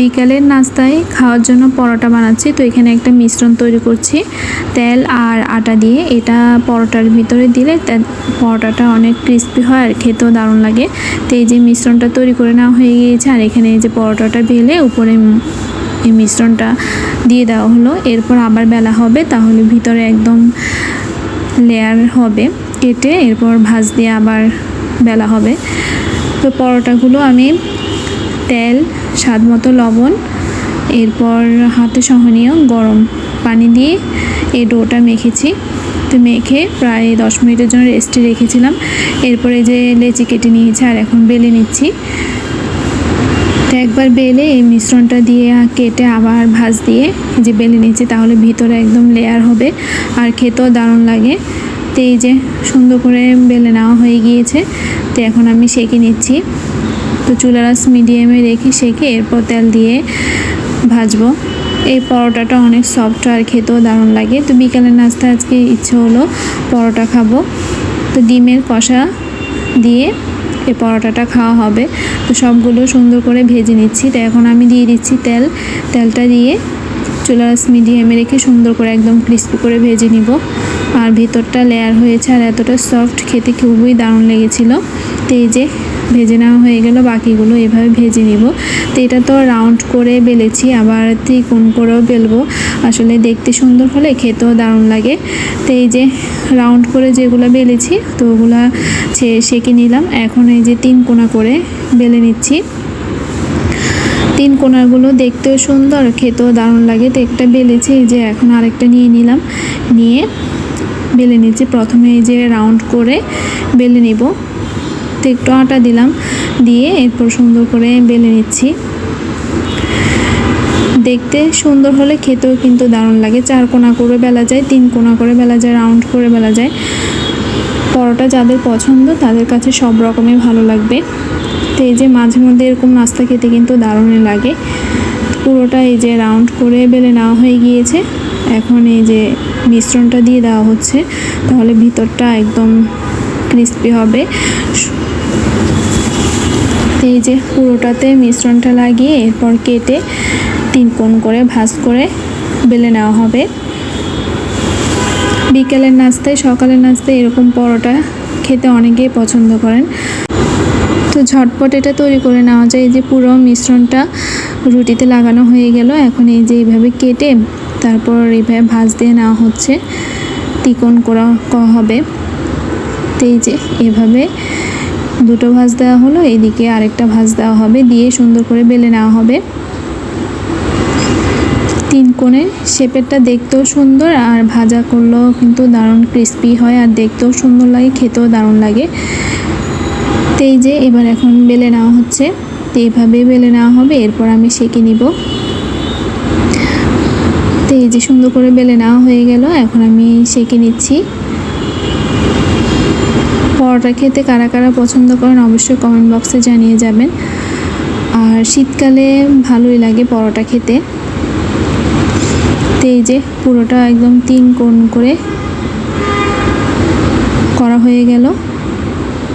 বিকালের নাস্তায় খাওয়ার জন্য পরোটা বানাচ্ছি। তো এখানে একটা মিশ্রণ তৈরি করছি। তেল আর আটা দিয়ে এটা পরোটার ভিতরে দিলে পরোটাটা অনেক ক্রিস্পি হয় আর খেতেও দারুণ লাগে। তো এই যে মিশ্রণটা তৈরি করে নেওয়া হয়ে গিয়েছে আর এখানে এই যে পরোটাটা বেলে উপরে এই মিশ্রণটা দিয়ে দেওয়া হলো। এরপর আবার বেলা হবে, তাহলে ভিতরে একদম লেয়ার হবে। কেটে এরপর ভাজ দিয়ে আবার বেলা হবে। তো পরোটাগুলো আমি তেল স্বাদ মতো লবণ, এরপর হাতে সহনীয় গরম পানি দিয়ে এই ডোটা মেখেছি। তো মেখে প্রায় দশ মিনিটের জন্য রেস্টে রেখেছিলাম। এরপরে যে লেচি কেটে নিয়েছি আর এখন বেলে নিচ্ছি। তো একবার বেলে এই মিশ্রণটা দিয়ে কেটে আবার ভাজ দিয়ে যে বেলে নিচ্ছি, তাহলে ভিতরে একদম লেয়ার হবে। আর খেতেও দারুণ লাগে। তো এই যে সুন্দর করে বেলে নেওয়া হয়ে গিয়েছে। তো এখন আমি সেঁকে নিচ্ছি। তো চুলারাস মিডিয়ামে রেখে সেঁকে এরপর তেল দিয়ে ভাজবো। এই পরোটাটা অনেক সফট আর খেতেও দারুণ লাগে। তো বিকালের নাস্তা আজকে ইচ্ছে হলো পরোটা খাব। তো ডিমের কষা দিয়ে এই পরোটাটা খাওয়া হবে। তো সবগুলো সুন্দর করে ভেজে নিচ্ছি। তো এখন আমি দিয়ে দিচ্ছি তেল। তেলটা দিয়ে চুলারাস মিডিয়ামে রেখে সুন্দর করে একদম ক্রিস্পি করে ভেজে নিব। আর ভেতরটা লেয়ার হয়েছে আর এতটা সফট খেতে খুবই দারুণ লেগেছিল। তো এই যে ভেজে নেওয়া হয়ে গেল, বাকিগুলো এভাবে ভেজে নিব। তো এটা তো রাউন্ড করে বেলেছি, আবার ত্রিকোণ করেও বেলবো। আসলে দেখতে সুন্দর হলে খেতেও দারুণ লাগে। তো এই যে রাউন্ড করে যেগুলো বেলেছি, তো ওগুলা সেঁকে নিলাম। এখন এই যে তিন কোনা করে বেলে নিচ্ছি। তিন কোনাগুলো দেখতেও সুন্দর, খেতেও দারুণ লাগে। তো একটা বেলেছি, এই যে এখন আরেকটা নিয়ে নিলাম। নিয়ে বেলে নিচ্ছি। প্রথমে এই যে রাউন্ড করে বেলে নিব। তো একটু আটা দিলাম, দিয়ে এরপর সুন্দর করে বেলে নিচ্ছি। দেখতে সুন্দর হলে খেতেও কিন্তু দারুণ লাগে। চার কোনা করে বেলা যায়, তিন কোনা করে বেলা যায় রাউন্ড করে বেলা যায়। পরোটা যাদের পছন্দ তাদের কাছে সব রকমই ভালো লাগবে। তো এই যে মাঝে মধ্যে এরকম নাস্তা খেতে কিন্তু দারুণই লাগে। পুরোটা এই যে রাউন্ড করে বেলে নেওয়া হয়ে গিয়েছে। এখন এই যে মিশ্রণটা দিয়ে দেওয়া হচ্ছে, তাহলে ভিতরটা একদম ক্রিস্পি হবে। এই যে পুরোটাতে মিশ্রণটা লাগিয়ে এরপর কেটে তিন কোণ করে ভাজ করে বেলে নেওয়া হবে। বিকেলের নাস্তায়, সকালের নাস্তায় এরকম পরোটা খেতে অনেকেই পছন্দ করেন। তো ঝটপট এটা তৈরি করে নেওয়া যায়। এই যে পুরো মিশ্রণটা রুটিতে লাগানো হয়ে গেল। এখন এই যে এইভাবে কেটে তারপর এইভাবে ভাঁজ দিয়ে নেওয়া হচ্ছে। তিকোণ করা হবে। তো এই যে এভাবে দুটো ভাঁজ দেওয়া হলো, এদিকে আরেকটা ভাঁজ দেওয়া হবে, দিয়ে সুন্দর করে বেলে নেওয়া হবে। তিন কোণে শেপেরটা দেখতেও সুন্দর, আর ভাজা করলেও কিন্তু দারুণ ক্রিস্পি হয়, আর দেখতেও সুন্দর লাগে, খেতেও দারুণ লাগে। তো এই যে, এবার এখন বেলে নেওয়া হচ্ছে, তো এইভাবে বেলে নেওয়া হবে, এরপর আমি সেঁকে নিব। তো এই যে, সুন্দর করে বেলে নেওয়া হয়ে গেল, এখন আমি সেঁকে নিচ্ছি। পরোটা খেতে কারা কারা পছন্দ করেন অবশ্যই কমেন্ট বক্সে জানিয়ে যাবেন। আর শীতকালে ভালোই লাগে পরোটা খেতে। তো এই যে পুরোটা একদম তিন কোণ করে করা হয়ে গেল।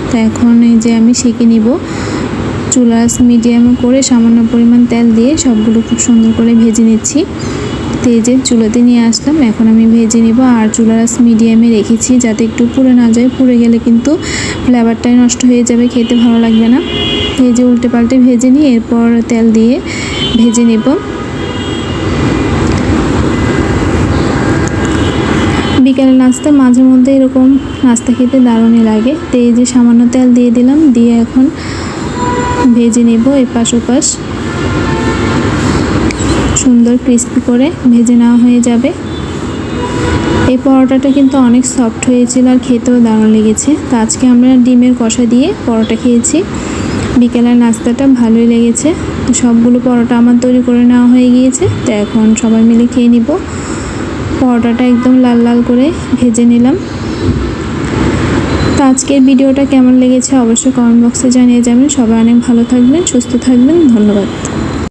তো এখন এই যে আমি সেঁকে নিব। চুলাস মিডিয়ামে করে সামান্য পরিমাণ তেল দিয়ে সবগুলো খুব সুন্দর করে ভেজে নিচ্ছি। তো এই যে চুলাতে নিয়ে আসলাম, এখন আমি ভেজে নিব আর চুলারাস মিডিয়ামে রেখেছি যাতে একটু পুড়ে না যায়। পুড়ে গেলে কিন্তু ফ্লেভারটাই নষ্ট হয়ে যাবে, খেতে ভালো লাগবে না। যে উল্টে পাল্টে ভেজে নিয়ে এরপর তেল দিয়ে ভেজে নেব। বিকেলের নাস্তা, মাঝে মধ্যে এরকম নাস্তা খেতে দারুণই লাগে। তো এই যে সামান্য তেল দিয়ে দিলাম, দিয়ে এখন ভেজে নেব এপাশ ওপাশ। সুন্দর ক্রিস্পি করে ভেজে নেওয়া হয়ে যাবে। এই পরোটাটা কিন্তু অনেক সফট হয়েছিল আর খেতেও দারুণ লেগেছে। তো আজকে আমরা ডিমের কষা দিয়ে পরোটা খেয়েছি। বিকেলের নাস্তাটা ভালোই লেগেছে। সবগুলো পরোটা আমার তৈরি করে নেওয়া হয়ে গিয়েছে। তো এখন সবাই মিলে খেয়ে নিব। পরোটাটা একদম লাল লাল করে ভেজে নিলাম। তো আজকের ভিডিওটা কেমন লেগেছে অবশ্যই কমেন্ট বক্সে জানিয়ে যাবেন। সবাই অনেক ভালো থাকবেন, সুস্থ থাকবেন। ধন্যবাদ।